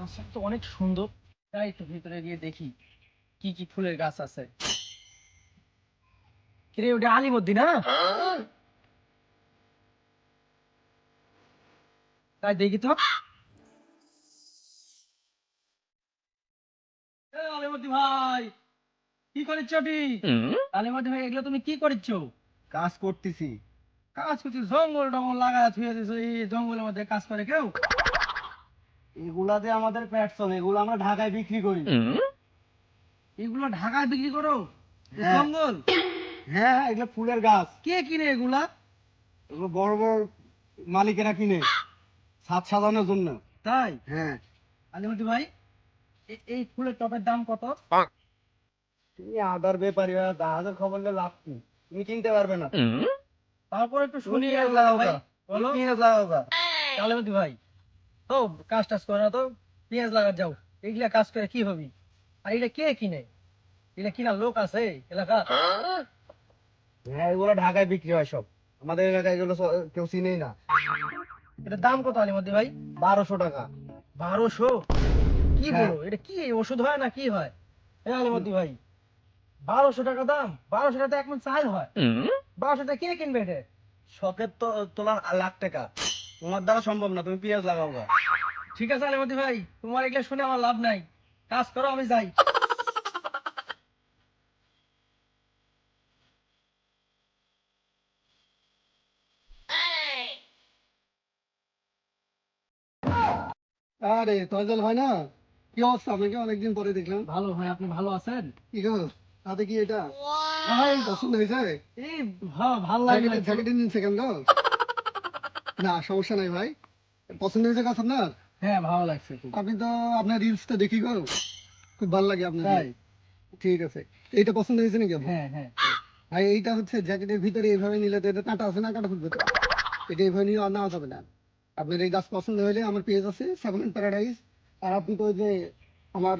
গাছটা তো অনেক সুন্দর। তাই একটু ভিতরে গিয়ে দেখি কি কি ফুলের গাছ আছে। কিরে ওটা আলিমদ্দি না তাই দেখি তো। আলিমদ্দি ভাই কি করেছ আলিমদ্দি ভাই এগুলো তুমি কি করেছ? কাজ করতেছি। কাজ করছিস জঙ্গল টঙ্গল লাগা থুয়ে দিছো এই জঙ্গলের মধ্যে কাজ করে কেউ? এগুলাতে আমাদের পেট চলে এগুলো আমরা ঢাকায় বিক্রি করি। এগুলো ঢাকায় বিক্রি করো? হ্যাঁ। জঙ্গল? হ্যাঁ হ্যাঁ এগুলো ফুলের গাছ। কে কিনে এগুলা? এগুলো বড় বড় মালিকেরা কিনে ছাদ সাজানোর জন্য। তাই? হ্যাঁ। আলিমতি ভাই এই ফুলের টপের দাম কত? তুমি আদার ব্যাপারী জাহাজের খবর নিয়ে লাভ কি? তুমি কিনতে পারবে না। তারপর একটু শুনি তুমি পেঁয়াজ লাগাও ভাই বলো। আলিমতি ভাই তো কাজ টাজ করে না তো পেঁয়াজ লাগা যাও। এগুলা কাজ করে কি হবি? আর এটা কে কিনে? এটা কিনা লোক আছে এলাকা হ্যাঁ এগুলো ঢাকায় বিক্রি হয় সব। আমাদের এলাকায় এগুলো কেউ চিনেই না। এটার দাম কত আলিমতি ভাই? বারোশো টাকা। বারোশো? কি হ্যাঁ। বলো এটা কি ওষুধ হয় না কি হয়? এ আলিমতি ভাই বারোশো টাকা দাম। বারোশো টাকা এক মন চাল হয়। বারোশো টাকা কে কিনবে এটা? শখের তো তোলা লাখ টাকা। তোমার দ্বারা সম্ভব না তুমি পেঁয়াজ লাগাও গা। ঠিক আছে আলিমতি ভাই তোমার এগুলো শুনে আমার লাভ নাই। কাজ করো আমি যাই। আরে তজল হয় না? কি অবস্থা? আপনাকে অনেকদিন পরে দেখলাম। ভালো ভাই আপনি ভালো আছেন? কি গো তাতে কি এটা? ভাই পছন্দ হয়েছে? এই হ্যাঁ ভালো লাগে জ্যাকেটে নিন সেকেন্ড না সমস্যা নাই ভাই। পছন্দ হয়েছে গাছ আপনার? হ্যাঁ ভালো লাগছে খুব। আপনি তো আপনার রিলসটা দেখি গো। খুব ভালো লাগে আপনার তাই? ঠিক আছে। এইটা পছন্দ হয়েছে নাকি হ্যাঁ হ্যাঁ। ভাই এইটা হচ্ছে জ্যাকেটের ভিতরে এইভাবে নিলে তো এটা কাঁটা আছে না কাঁটা ফুটবে এটা এইভাবে নিয়ে আর নেওয়া যাবে না। আপনার এই গাছ পছন্দ হলে আমার পেজ আছে সেভেন প্যারাডাইস আর আপনি তো ওই যে আমার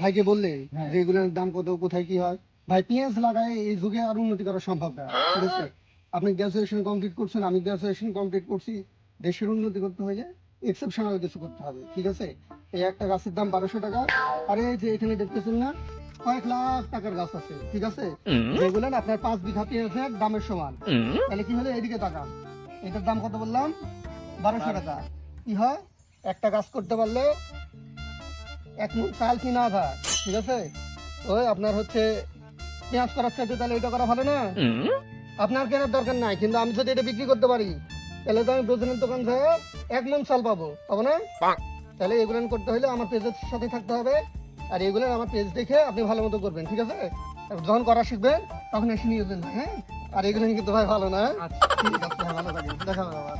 ভাইকে বললে হ্যাঁ। যে এগুলোর দাম কত কোথায় কি হয়। ভাই পেঁয়াজ লাগায় এই যুগে আর উন্নতি করা সম্ভব না ঠিক আছে? আপনি গ্রাজুয়েশন কমপ্লিট করছেন আমি গ্রাজুয়েশন কমপ্লিট করছি দেশের উন্নতি করতে হয়ে যায় এক্সেপশনাল কিছু করতে হবে ঠিক আছে? এই একটা গাছের দাম বারোশো টাকা আর যে এখানে দেখতেছেন না কয়েক লাখ টাকার গাছ আছে ঠিক আছে? যেগুলো না আপনার পাঁচ বিঘা পেঁয়াজের দামের সমান। তাহলে কি হলো? এদিকে টাকা এটার দাম কত বললাম? বারোশো টাকা। কি হয়? একটা গাছ করতে পারলে এক মন চাল কিনা আধা ঠিক আছে? ওই আপনার হচ্ছে পেঁয়াজ করার চাইতে তাহলে এটা করা ভালো না? আপনার কেনার দরকার নাই কিন্তু আমি যদি এটা বিক্রি করতে পারি তাহলে তো আমি প্রয়োজনের দোকান থেকে এক মন চাল পাবো পাবো না? তাহলে এগুলো করতে হলে আমার পেজের সাথে থাকতে হবে। আর এগুলো আমার পেজ দেখে আপনি ভালো মতো করবেন ঠিক আছে? যখন করা শিখবেন তখন এসে নিয়ে যাবেন হ্যাঁ? আর এগুলো কিন্তু ভাই ভালো না। আচ্ছা ঠিক আছে। ভালো থাকে দেখা হবে আবার।